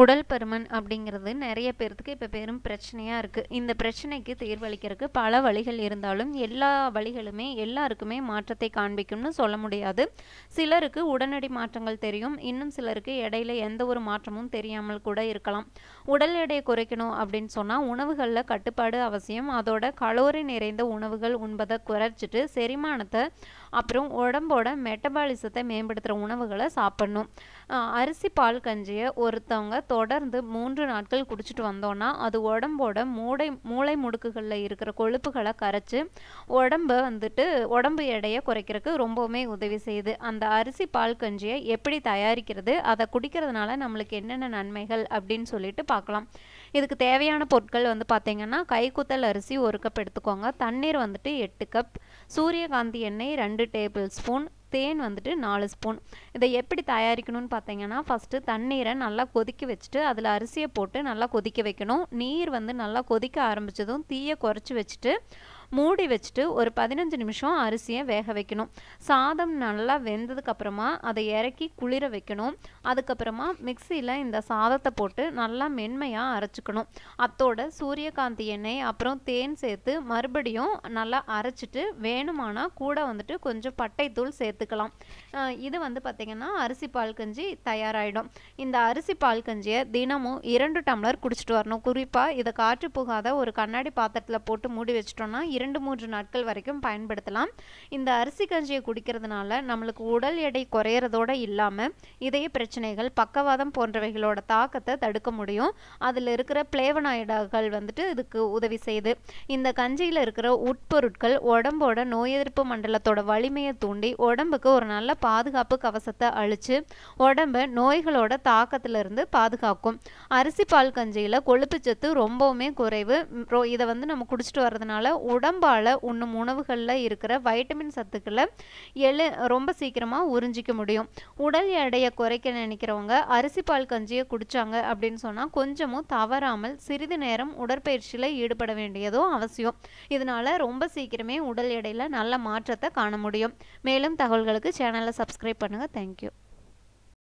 உடல் பருமன் அப்படிங்கிறது நிறைய பேர்த்துக்கு இப்போ பெரும் பிரச்சனையாக இருக்குது இந்த பிரச்சனைக்கு தீர்வளிக்கிறதுக்கு பல வழிகள் இருந்தாலும் எல்லா வழிகளுமே எல்லாருக்குமே மாற்றத்தை காண்பிக்கும்னு சொல்ல முடியாது. சிலருக்கு உடனடி மாற்றங்கள் தெரியும். இன்னும் சிலருக்கு இடையில எந்த ஒரு மாற்றமும் தெரியாமல் கூட இருக்கலாம். உடல் எடையை குறைக்கணும் அப்படின்னு சொன்னால் உணவுகளில் கட்டுப்பாடு அவசியம். அதோட கலோரி நிறைந்த உணவுகள் உண்பதை குறைச்சிட்டு செரிமானத்தை அப்புறம் உடம்போட மெட்டபாலிசத்தை மேம்படுத்துகிற உணவுகளை சாப்பிடணும். அரிசி பால் கஞ்சியை ஒருத்தவங்க தொடர்ந்து மூன்று நாட்கள் குடிச்சிட்டு வந்தோன்னா அது உடம்போட மூளை மூளை முடுக்குகளில் இருக்கிற கொழுப்புகளை கரைச்சி உடம்ப வந்துட்டு உடம்பு எடையை குறைக்கிறதுக்கு ரொம்பவுமே உதவி செய்யுது. அந்த அரிசி பால் கஞ்சியை எப்படி தயாரிக்கிறது அதை குடிக்கிறதுனால நம்மளுக்கு என்னென்ன நன்மைகள் அப்படின்னு சொல்லிட்டு பார்க்கலாம். இதுக்கு தேவையான பொருட்கள் வந்து பார்த்தீங்கன்னா கைக்குத்தல் அரிசி ஒரு கப் எடுத்துக்கோங்க. தண்ணீர் வந்துட்டு எட்டு கப் சூரியகாந்தி எண்ணெய் ரெண்டு டேபிள் ஸ்பூன் தேன் வந்துட்டு நாலு ஸ்பூன். இதை எப்படி தயாரிக்கணும்னு பார்த்தீங்கன்னா ஃபஸ்ட்டு தண்ணீரை நல்லா கொதிக்க வச்சுட்டு அதில் அரிசியை போட்டு நல்லா கொதிக்க வைக்கணும். நீர் வந்து நல்லா கொதிக்க ஆரம்பித்ததும் தீயை குறைச்சி வச்சுட்டு மூடி வச்சுட்டு ஒரு பதினஞ்சு நிமிஷம் அரிசியை வேக வைக்கணும். சாதம் நல்லா வெந்ததுக்கப்புறமா அதை இறக்கி குளிர வைக்கணும். அதுக்கப்புறமா மிக்சியில் இந்த சாதத்தை போட்டு நல்லா மென்மையாக அரைச்சிக்கணும். அத்தோட சூரியகாந்தி எண்ணெய் அப்புறம் தேன் சேர்த்து மறுபடியும் நல்லா அரைச்சிட்டு வேணுமானா கூட வந்துட்டு கொஞ்சம் பட்டைத்தூள் சேர்த்துக்கலாம். இது வந்து பார்த்திங்கன்னா அரிசி பால் கஞ்சி தயாராகிடும் இந்த அரிசி பால் கஞ்சியை தினமும் இரண்டு டம்ளர் குடிச்சிட்டு வரணும். குறிப்பாக இதை காற்று புகாத ஒரு கண்ணாடி பாத்திரத்தில் போட்டு மூடி வச்சிட்டோம்னா இரண்டு மூன்று நாட்கள் வரைக்கும் பயன்படுத்தலாம். இந்த அரிசி கஞ்சியை குடிக்கிறதுனால நம்மளுக்கு உடல் எடை குறையிறதோட இல்லாமல் இதய பிரச்சனைகள் பக்கவாதம் போன்றவைகளோட தாக்கத்தை தடுக்க முடியும். அதில் இருக்கிற பிளேவனாய்டாக்கள் வந்துட்டு இதுக்கு உதவி செய்யுது இந்த கஞ்சியில் இருக்கிற உட்பொருட்கள் உடம்போட நோய் எதிர்ப்பு மண்டலத்தோட வலிமையை தூண்டி உடம்புக்கு ஒரு நல்ல பாதுகாப்பு கவசத்தை அழிச்சு உடம்ப நோய்களோட தாக்கத்திலிருந்து பாதுகாக்கும். அரிசி பால் கஞ்சியில் கொழுப்புச்சத்து ரொம்பவுமே குறைவு. இதை வந்து நம்ம குடிச்சிட்டு வர்றதுனால உடம்பால் உண்ணும் உணவுகளில் இருக்கிற வைட்டமின் சத்துக்களை எழு ரொம்ப சீக்கிரமாக உறிஞ்சிக்க முடியும். உடல் எடையை குறைக்க நினைக்கிறவங்க அரிசி பால் கஞ்சியை குடித்தாங்க அப்படின்னு சொன்னால் கொஞ்சமும் தவறாமல் சிறிது நேரம் உடற்பயிற்சியில் ஈடுபட வேண்டியதும் அவசியம். இதனால் ரொம்ப சீக்கிரமே உடல் எடையில் நல்ல மாற்றத்தை காண முடியும். மேலும் தகவல்களுக்கு சேனலை சப்ஸ்கிரைப் பண்ணுங்கள் தேங்க்யூ